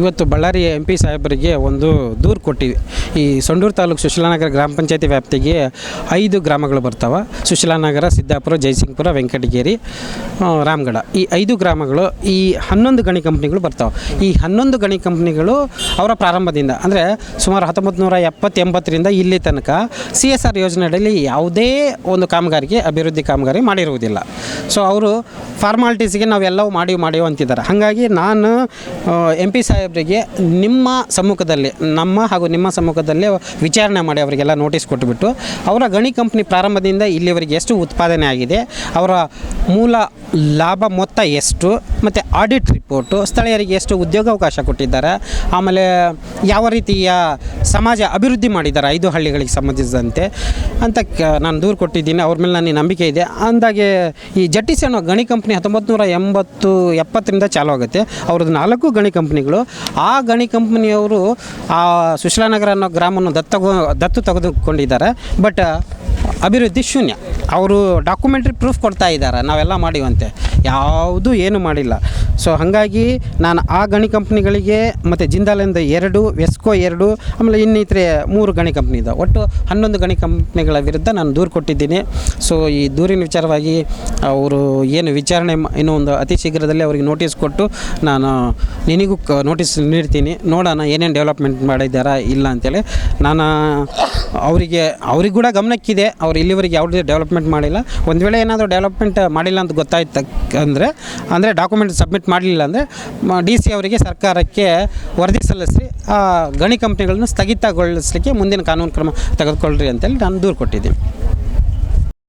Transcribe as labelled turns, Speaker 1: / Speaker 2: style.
Speaker 1: ಇವತ್ತು Ballari M P ಸಾಹೇಬರಿಗೆ ಒಂದು ದೂರು ಕೊಟ್ಟಿವಿ. ಈ ಸಂಡೂರು ತಾಲೂಕು ಸುಶೀಲಾನಗರ ಗ್ರಾಮ ಪಂಚಾಯತಿ ವ್ಯಾಪ್ತಿಗೆ ಐದು ಗ್ರಾಮಗಳು ಬರ್ತಾವೆ. ಸುಶೀಲಾನಗರ, ಸಿದ್ದಾಪುರ ಜಯಸಿಂಗ್ಪುರ ವೆಂಕಟಗೇರಿ ರಾಮಗಡ. ರಾಮಗಢ ಈ ಐದು ಗ್ರಾಮಗಳು ಈ ಹನ್ನೊಂದು ಗಣಿ ಕಂಪ್ನಿಗಳು ಬರ್ತಾವೆ. ಈ ಹನ್ನೊಂದು ಗಣಿ ಕಂಪ್ನಿಗಳು ಅವರ ಪ್ರಾರಂಭದಿಂದ ಅಂದರೆ ಸುಮಾರು ಹತ್ತೊಂಬತ್ತು ನೂರ ಎಪ್ಪತ್ತೆಂಬತ್ತರಿಂದ ಇಲ್ಲಿ ತನಕ ಸಿ ಎಸ್ ಆರ್ ಯೋಜನೆಯಲ್ಲಿ ಯಾವುದೇ ಒಂದು ಕಾಮಗಾರಿಗೆ, ಅಭಿವೃದ್ಧಿ ಕಾಮಗಾರಿ ಮಾಡಿರುವುದಿಲ್ಲ. ಸೊ ಅವರು ಫಾರ್ಮಾಲಿಟೀಸ್ಗೆ ನಾವೆಲ್ಲವೂ ಮಾಡಿ ಮಾಡಿವು ಅಂತಿದ್ದಾರೆ. ಹಾಗಾಗಿ ನಾನು ಎಂ ಪಿ ಸಾಹೇಬರಿಗೆ ನಿಮ್ಮ ಸಮ್ಮುಖದಲ್ಲಿ, ನಮ್ಮ ಹಾಗೂ ನಿಮ್ಮ ಸಮ್ಮುಖದಲ್ಲೇ ವಿಚಾರಣೆ ಮಾಡಿ ಅವರಿಗೆಲ್ಲ ನೋಟಿಸ್ ಕೊಟ್ಟುಬಿಟ್ಟು ಅವರ ಗಣಿ ಕಂಪ್ನಿ ಪ್ರಾರಂಭದಿಂದ ಇಲ್ಲಿವರೆಗೆ ಎಷ್ಟು ಉತ್ಪಾದನೆ ಆಗಿದೆ, ಅವರ ಮೂಲ ಲಾಭ ಮೊತ್ತ ಎಷ್ಟು ಮತ್ತು ಆಡಿಟ್ ರಿಪೋರ್ಟು ಸ್ಥಳೀಯರಿಗೆ ಎಷ್ಟು ಉದ್ಯೋಗಾವಕಾಶ ಕೊಟ್ಟಿದ್ದಾರೆ, ಆಮೇಲೆ ಯಾವ ರೀತಿಯ ಸಮಾಜ ಅಭಿವೃದ್ಧಿ ಮಾಡಿದ್ದಾರೆ ಐದು ಹಳ್ಳಿಗಳಿಗೆ ಸಂಬಂಧಿಸಿದಂತೆ ಅಂತ ನಾನು ದೂರು ಕೊಟ್ಟಿದ್ದೀನಿ, ಅವ್ರ ಮೇಲೆ ನನಗೆ ನಂಬಿಕೆ ಇದೆ. ಅಂದಾಗೆ ಈ ಜಟ್ಟಿಸಿ ಅನ್ನೋ ಗಣಿ ಕಂಪ್ನಿ ಹತ್ತೊಂಬತ್ತು ನೂರ ಎಂಬತ್ತು ಎಪ್ಪತ್ತರಿಂದ ಚಾಲು ಆಗುತ್ತೆ. ಅವ್ರದ್ದು ನಾಲ್ಕು ಗಣಿ ಕಂಪ್ನಿಗಳು. ಆ ಗಣಿ ಕಂಪ್ನಿಯವರು ಆ ಸುಶೀಲಾನಗರ ಅನ್ನೋ ಗ್ರಾಮವನ್ನು ದತ್ತಗೊ, ದತ್ತು ತೆಗೆದುಕೊಂಡಿದ್ದಾರೆ. ಬಟ್, ಅಭಿವೃದ್ಧಿ ಶೂನ್ಯ. ಅವರು ಡಾಕ್ಯುಮೆಂಟ್ರಿ ಪ್ರೂಫ್ ಕೊಡ್ತಾ ಇದ್ದಾರೆ ನಾವೆಲ್ಲ ಮಾಡಿವಂತೆ. ಯಾವುದು ಏನು ಮಾಡಿಲ್ಲ. ಸೊ ಹಾಗಾಗಿ ನಾನು ಆ ಗಣಿ ಕಂಪ್ನಿಗಳಿಗೆ ಮತ್ತು ಜಿಂದಾಲಿಂದ ಎರಡು ವೆಸ್ಕೋ ಎರಡು, ಆಮೇಲೆ ಇನ್ನಿತರೆ ಮೂರು ಗಣಿ ಕಂಪ್ನಿ ಇದ್ದಾವೆ ಒಟ್ಟು ಹನ್ನೊಂದು ಗಣಿ ಕಂಪ್ನಿಗಳ ವಿರುದ್ಧ ನಾನು ದೂರು ಕೊಟ್ಟಿದ್ದೀನಿ. ಸೊ ಈ ದೂರಿನ ವಿಚಾರವಾಗಿ ಅವರು ಏನು ವಿಚಾರಣೆ ಇನ್ನೂ ಒಂದು ಅತಿ ಶೀಘ್ರದಲ್ಲಿ ಅವರಿಗೆ ನೋಟಿಸ್ ಕೊಟ್ಟು ನಾನು ನಿನಗೂ ನೋಟಿಸ್ ನೀಡ್ತೀನಿ. ನೋಡೋಣ ಏನೇನು ಡೆವಲಪ್ಮೆಂಟ್ ಮಾಡಿದ್ದಾರಾ ಇಲ್ಲ ಅಂತೇಳಿ. ನಾನು ಅವರಿಗೆ, ಅವ್ರಿಗೆ ಕೂಡ ಗಮನಕ್ಕಿದೆ. ಅವ್ರು ಇಲ್ಲಿವರೆಗೆ ಯಾವುದೇ ಡೆವಲಪ್ಮೆಂಟ್ ಮಾಡಿಲ್ಲ. ಒಂದು ವೇಳೆ ಏನಾದರೂ ಡೆವಲಪ್ಮೆಂಟ್ ಮಾಡಿಲ್ಲ ಅಂತ ಗೊತ್ತಾಯ್ತು ಅಂದರೆ ಅಂದರೆ ಡಾಕ್ಯುಮೆಂಟ್ ಸಬ್ಮಿಟ್ ಮಾಡಲಿಲ್ಲ ಅಂದರೆ ಡಿ ಸಿ ಅವರಿಗೆ ಸರ್ಕಾರಕ್ಕೆ ವರದಿ ಸಲ್ಲಿಸಿ, ಆ ಗಣಿ ಕಂಪ್ನಿಗಳನ್ನು ಸ್ಥಗಿತಗೊಳಿಸಲಿಕ್ಕೆ ಮುಂದಿನ ಕಾನೂನು ಕ್ರಮ ತೆಗೆದುಕೊಳ್ಳ್ರಿ ಅಂತೇಳಿ ನಾನು ದೂರು ಕೊಟ್ಟಿದ್ದೀನಿ.